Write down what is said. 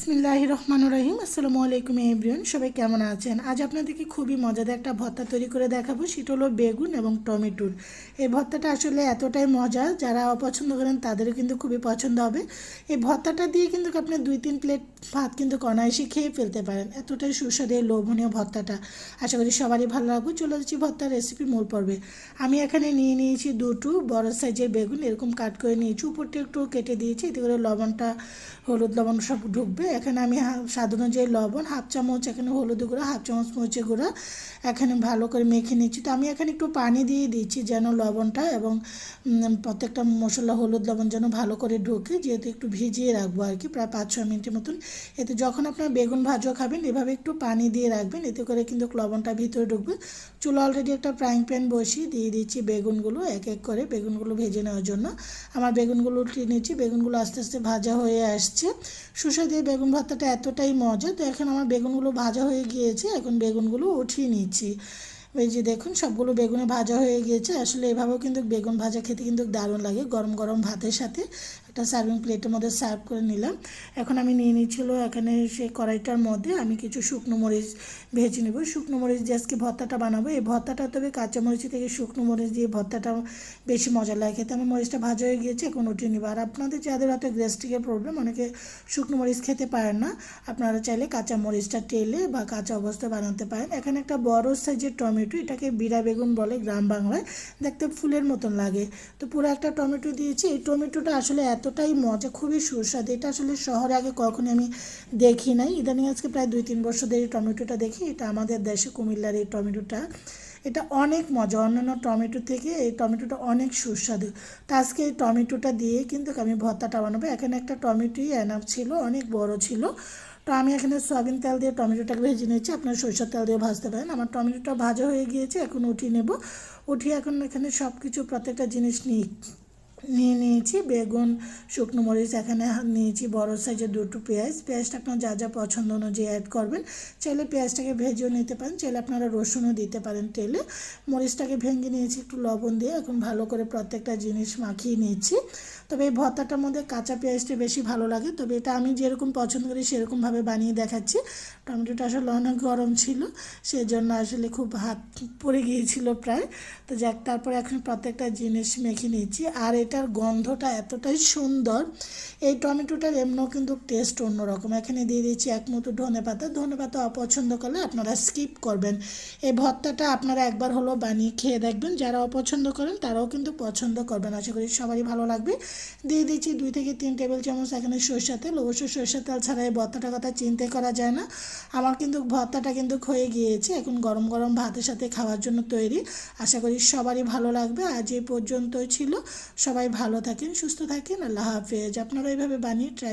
বিসমিল্লাহ রহমান রহিম। আসসালামু আলাইকুম এভরিওন সবাই কেমন আছেন? আজ আপনাদেরকে খুবই মজাদার একটা ভর্তা তৈরি করে দেখাবো। সেটা হলো বেগুন এবং টমেটোর। এই ভর্তাটা আসলে এতটাই মজা, যারা অপছন্দ করেন তাদেরও কিন্তু খুবই পছন্দ হবে। এই ভর্তাটা দিয়ে কিন্তু আপনি দুই, তিন প্লেট ভাত কিন্তু অনায়াসে খেয়ে ফেলতে পারেন। এতটাই সুস্বাদু এই লোভনীয় ভর্তাটা। আশা করি সবারই ভালো লাগবে। চলে যাচ্ছি ভর্তার রেসিপি মূল পর্বে। আমি এখানে নিয়ে নিয়েছি দুটো বড় সাইজের বেগুন, এরকম কাট করে নিয়েছি। উপরটা একটু কেটে দিয়েছি, এতে করে লবণটা, হলুদ লবণ সব ঢুকবে। এখানে আমি স্বাদ অনুযায়ী লবণ, হাফ চামচ এখানে হলুদ গুঁড়ো, হাফ চামচ মরিচের গুঁড়ো এখানে ভালো করে মেখে নিচ্ছি। তো আমি এখানে একটু পানি দিয়ে দিচ্ছি যেন লবণটা এবং প্রত্যেকটা মশলা হলুদ লবণ যেন ভালো করে ঢোকে, যেহেতু একটু ভিজিয়ে রাখব আর কি প্রায় পাঁচ ছ মিনিটের মতন। এতে যখন আপনার বেগুন ভাজা খাবেন, এভাবে একটু পানি দিয়ে রাখবেন, এতে করে কিন্তু লবণটা ভিতরে ঢুকবে। চুলা অলরেডি একটা ফ্রাইং প্যান বসিয়ে দিয়ে দিচ্ছি বেগুনগুলো এক এক করে, বেগুনগুলো ভেজে নেওয়ার জন্য। আমার বেগুনগুলো উঠিয়ে নিচ্ছি, বেগুনগুলো আস্তে আস্তে ভাজা হয়ে আসছে। সুস্বাদু বেগুন ভর্তাটা এতটাই মজা, তো এখন আমার বেগুনগুলো ভাজা হয়ে গিয়েছে, এখন বেগুনগুলো উঠিয়ে নিচ্ছি। এই যে দেখুন, সবগুলো বেগুনে ভাজা হয়ে গিয়েছে, আসলে এভাবেও কিন্তু বেগুন ভাজা খেতে কিন্তু দারুণ লাগে, গরম গরম ভাতের সাথে। একটা সার্ভিং প্লেটের মধ্যে সার্ভ করে নিলাম। এখন আমি নিয়ে নিচ্ছিল এখানে সেই কড়াইটার মধ্যে আমি কিছু শুকনো মরিচ ভেজে নেব। শুকনো মরিচ দিয়ে আজকে ভর্তাটা বানাবো। এই ভর্তাটা তবে কাঁচা মরিচ থেকে শুকনো মরিচ দিয়ে ভর্তাটা বেশি মজা লাগে। খেতে আমার মরিচটা ভাজা হয়ে গিয়েছে, এখন উঠিয়ে নেব। আর আপনাদের যাদের হয়তো গ্যাস্ট্রিকের প্রবলেম অনেকে শুকনো মরিচ খেতে পারেন না। আপনারা চাইলে কাঁচা মরিচটা টেলে বা কাঁচা অবস্থায় বানাতে পারেন। এখানে একটা বড় সাইজের টমেটো, এটাকে বিড়া বেগুন বলে গ্রাম বাংলায়, দেখতে ফুলের মতন লাগে। তো পুরো একটা টমেটো দিয়েছি। এই টমেটোটা আসলে এতটাই মজা, খুবই সুস্বাদু। এটা আসলে শহরে আগে কখনো আমি দেখি নাই। ইদানিং আজকে প্রায় দুই তিন বছর ধরে টমেটোটা দেখি। এটা আমাদের দেশে কুমিল্লার এই টমেটোটা। এটা অনেক মজা। অন্যান্য টমেটো থেকে এই টমেটোটা অনেক সুস্বাদু। তো আজকে এই টমেটোটা দিয়ে কিন্তু আমি ভর্তাটা বানাবো। এখানে একটা টমেটোই অ্যানাপ ছিল, অনেক বড় ছিল। তো আমি এখানে সয়াবিন তেল দিয়ে টমেটোটাকে ভেজে নিয়েছি। আপনার সরষের তেল দিয়ে ভাজতে পারেন। আমার টমেটোটা ভাজা হয়ে গিয়েছে, এখন উঠিয়ে নেব। উঠিয়ে এখন এখানে সব কিছু প্রত্যেকটা জিনিস নিই নিয়ে নিয়েছি, বেগুন, শুকনো মরিচ এখানে নিয়েছি, বড় সাইজের দুটো পেঁয়াজ। পেঁয়াজটা আপনার যা যা পছন্দ অনুযায়ী অ্যাড করবেন। চাইলে পেঁয়াজটাকে ভেজেও নিতে পারেন, চাইলে আপনারা রসুনও দিতে পারেন তেলে। মরিচটাকে ভেঙে নিয়েছি, একটু লবণ দিয়ে এখন ভালো করে প্রত্যেকটা জিনিস মাখিয়ে নিয়েছি তবে এই ভর্তাটার মধ্যে কাঁচা পেঁয়াজটা বেশি ভালো লাগে, তবে এটা আমি যেরকম পছন্দ করি সেরকমভাবে বানিয়ে দেখাচ্ছি। টমেটোটা আসলে অনেক গরম ছিল, সেজন্য আসলে খুব হাত পড়ে গিয়েছিল প্রায়। তো যাক, তারপরে এখন প্রত্যেকটা জিনিস মেখে নিয়েছি আর এটার গন্ধটা এতটাই সুন্দর, এই টমেটোটার এমনও কিন্তু টেস্ট অন্যরকম। এখানে দিয়ে দিয়েছি এক মতো ধনে পাতা। ধনে পাতা অপছন্দ করলে আপনারা স্কিপ করবেন। এই ভর্তাটা আপনারা একবার হলো বানিয়ে খেয়ে দেখবেন। যারা অপছন্দ করেন তারাও কিন্তু পছন্দ করবেন। আশা করি সবারই ভালো লাগবে। দিয়ে দিচ্ছি দুই থেকে তিন টেবিল চামচ এখানে সরষা তেল। অবশ্যই সরষা তেল ছাড়া এই ভর্তাটার কথা চিনতে করা যায় না। আমার কিন্তু ভর্তাটা কিন্তু হয়ে গিয়েছে। এখন গরম গরম ভাতের সাথে খাওয়ার জন্য তৈরি। আশা করি সবারই ভালো লাগবে। আজ এই পর্যন্তই ছিল। সবাই ভালো থাকেন সুস্থ থাকেন আল্লাহ হাফেজ। আপনারা এইভাবে বানিয়ে ট্রাই